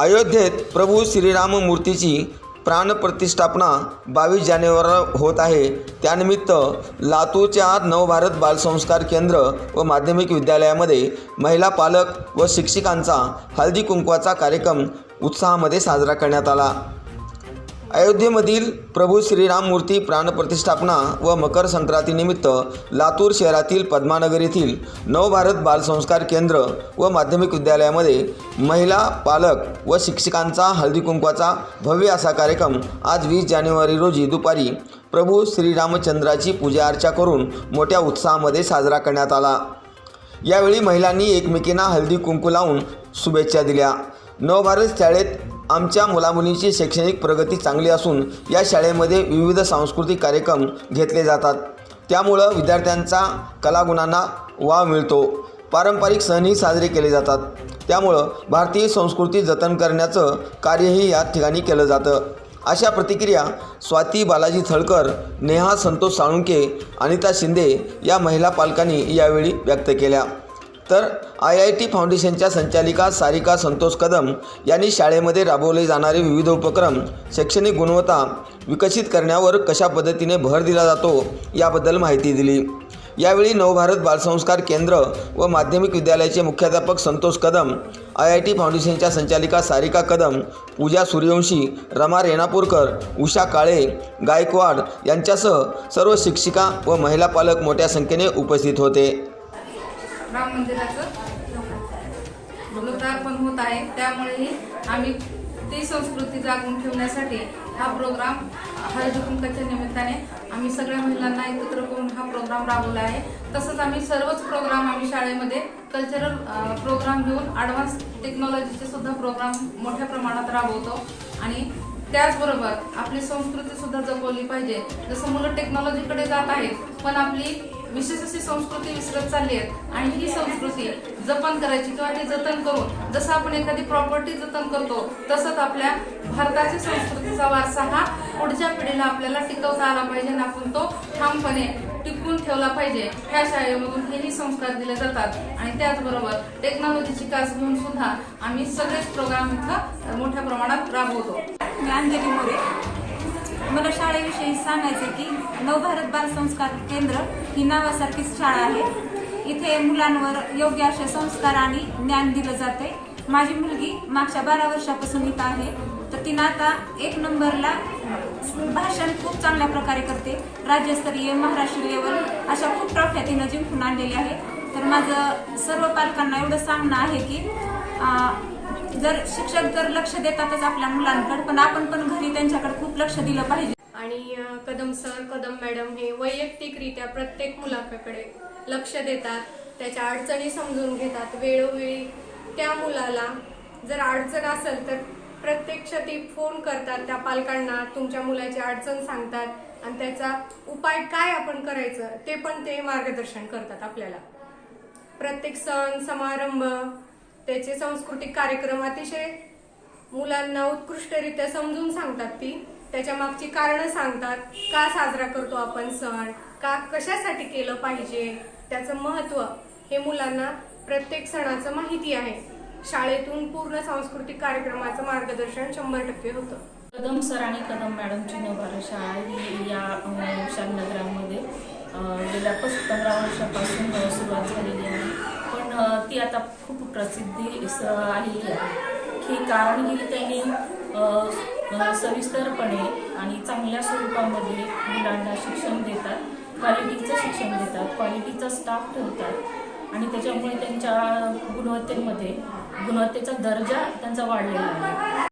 अयोध्येत प्रभू श्रीराम मूर्तीची प्राणप्रतिष्ठापना बावीस जानेवारी होत आहे. त्यानिमित्त लातूरच्या नवभारत बालसंस्कार केंद्र व माध्यमिक विद्यालयामध्ये महिला पालक व शिक्षिकांचा हळदी कुंकवाचा कार्यक्रम उत्साहामध्ये साजरा करण्यात आला. अयोध्येमधील प्रभू श्रीराम मूर्ती प्राणप्रतिष्ठापना व मकर संक्रांतीनिमित्त लातूर शहरातील पद्मानगर येथील नवभारत बालसंस्कार केंद्र व माध्यमिक विद्यालयामध्ये महिला पालक व शिक्षकांचा हळदी कुंकवाचा भव्य असा कार्यक्रम आज वीस जानेवारी रोजी दुपारी प्रभू श्रीरामचंद्राची पूजा अर्चा करून मोठ्या उत्साहामध्ये साजरा करण्यात आला. यावेळी महिलांनी एकमेकींना हळदी कुंकू लावून शुभेच्छा दिल्या. नवभारत शाळेत आमच्या मुलामुलींची शैक्षणिक प्रगती चांगली असून या शाळेमध्ये विविध सांस्कृतिक कार्यक्रम घेतले जातात. त्यामुळं विद्यार्थ्यांचा कलागुणांना वाव मिळतो. पारंपरिक सणही साजरे केले जातात. त्यामुळं भारतीय संस्कृती जतन करण्याचं कार्यही या ठिकाणी केलं जातं. अशा प्रतिक्रिया स्वाती बालाजी थळकर नेहा संतोष साळुंके अनिता शिंदे या महिला पालकांनी यावेळी व्यक्त केल्या. तर आय आय टी फाउंडेशनच्या संचालिका सारिका संतोष कदम यांनी शाळेमध्ये राबवले जाणारे विविध उपक्रम शैक्षणिक गुणवत्ता विकसित करण्यावर कशा पद्धतीने भर दिला जातो याबद्दल माहिती दिली. यावेळी नवभारत बालसंस्कार केंद्र व माध्यमिक विद्यालयाचे मुख्याध्यापक Santosh Kadam I I T फाउंडेशनच्या संचालिका सारिका कदम पूजा सूर्यवंशी रमा रेणापूरकर उषा काळे गायकवाड यांच्यासह सर्व शिक्षिका व महिला पालक मोठ्या संख्येने उपस्थित होते. राम मंदिराचं लोकार्पण होत आहे. त्यामुळेही आम्ही ती संस्कृती जागून ठेवण्यासाठी हा प्रोग्राम हळदी कुंकाच्या निमित्ताने आम्ही सगळ्या महिलांना एकत्र करून हा प्रोग्राम राबवला आहे. तसंच आम्ही सर्वच प्रोग्राम आम्ही शाळेमध्ये कल्चरल प्रोग्राम घेऊन ॲडव्हान्स टेक्नॉलॉजीचे सुद्धा प्रोग्राम मोठ्या प्रमाणात राबवतो. आणि त्याचबरोबर आपली संस्कृती सुद्धा जपवली पाहिजे. जसं मुलं टेक्नॉलॉजीकडे जात आहेत पण आपली विशेष अशी संस्कृती विसरत चालली आहे. आणि ही संस्कृती जपन करायची किंवा हे जतन करून जसं आपण एखादी प्रॉपर्टी जतन करतो तसंच आपल्या भारताच्या संस्कृतीचा वारसा हा पुढच्या पिढीला आपल्याला टिकवता आला पाहिजे आणि आपण तो ठामपणे टिकवून ठेवला पाहिजे. ह्या शाळेमधून हेही संस्कार दिले जातात. आणि त्याचबरोबर टेक्नॉलॉजीची कास घेऊन सुद्धा आम्ही सगळेच प्रोग्राम इथं मोठ्या प्रमाणात राबवतो. मी अंजली मोरे. मला शाळेविषयी सांगायचे की नवभारत बालसंस्कार केंद्र ही नावासारखीच शाळा आहे. इथे मुलांवर योग्य असे संस्कार आणि ज्ञान दिलं जाते. माझी मुलगी मागच्या बारा वर्षापासून इथं आहे. तर तिनं आता एक नंबरला भाषण खूप चांगल्या प्रकारे करते. राज्यस्तरीय महाराष्ट्र लेवल अशा खूप ट्रॉफ्या तिनं जिंकून आणलेल्या आहे तर माझं सर्व पालकांना एवढं सांगणं आहे की जर शिक्षक जर लक्ष देतातच आपल्या मुलांकडे पण आपण पण घरी त्यांच्याकडे खूप लक्ष दिलं पाहिजे. आणि कदम सर कदम मॅडम हे वैयक्तिकरित्या प्रत्येक मुलाकडे लक्ष देतात त्याच्या अडचणी समजून घेतात. वेळोवेळी त्या मुलाला जर अडचण असेल तर प्रत्यक्ष ती फोन करतात त्या पालकांना तुमच्या मुलाची अडचण सांगतात आणि त्याचा उपाय काय आपण करायचं ते पण ते मार्गदर्शन करतात आपल्याला. प्रत्येक सण समारंभ त्याचे सांस्कृतिक कार्यक्रम अतिशय मुलांना उत्कृष्टरित्या समजून सांगतात ती. त्याच्या मागची कारणं सांगतात. का साजरा करतो आपण सण? का कशासाठी केलं पाहिजे? त्याचं महत्त्व हे मुलांना प्रत्येक सणाचं माहिती आहे. शाळेतून पूर्ण सांस्कृतिक कार्यक्रमाचं मार्गदर्शन शंभर टक्के होतं. कदम सर आणि कदम मॅडमची नवभारत शाळा ही या अ, गेल्या पंधरा वर्षापासून सुरुवात झालेली आहे. ती आता खूप प्रसिद्धी स- आलेली आहे. की कारण की त्यांनी सविस्तरपणे आणि चांगल्या स्वरूपामध्ये मुलांना शिक्षण देतात क्वालिटीचं शिक्षण देतात क्वालिटीचा स्टाफ ठेवतात आणि त्याच्यामुळे त्यांच्या गुणवत्तेमध्ये गुणवत्तेचा दर्जा त्यांचा वाढलेला आहे.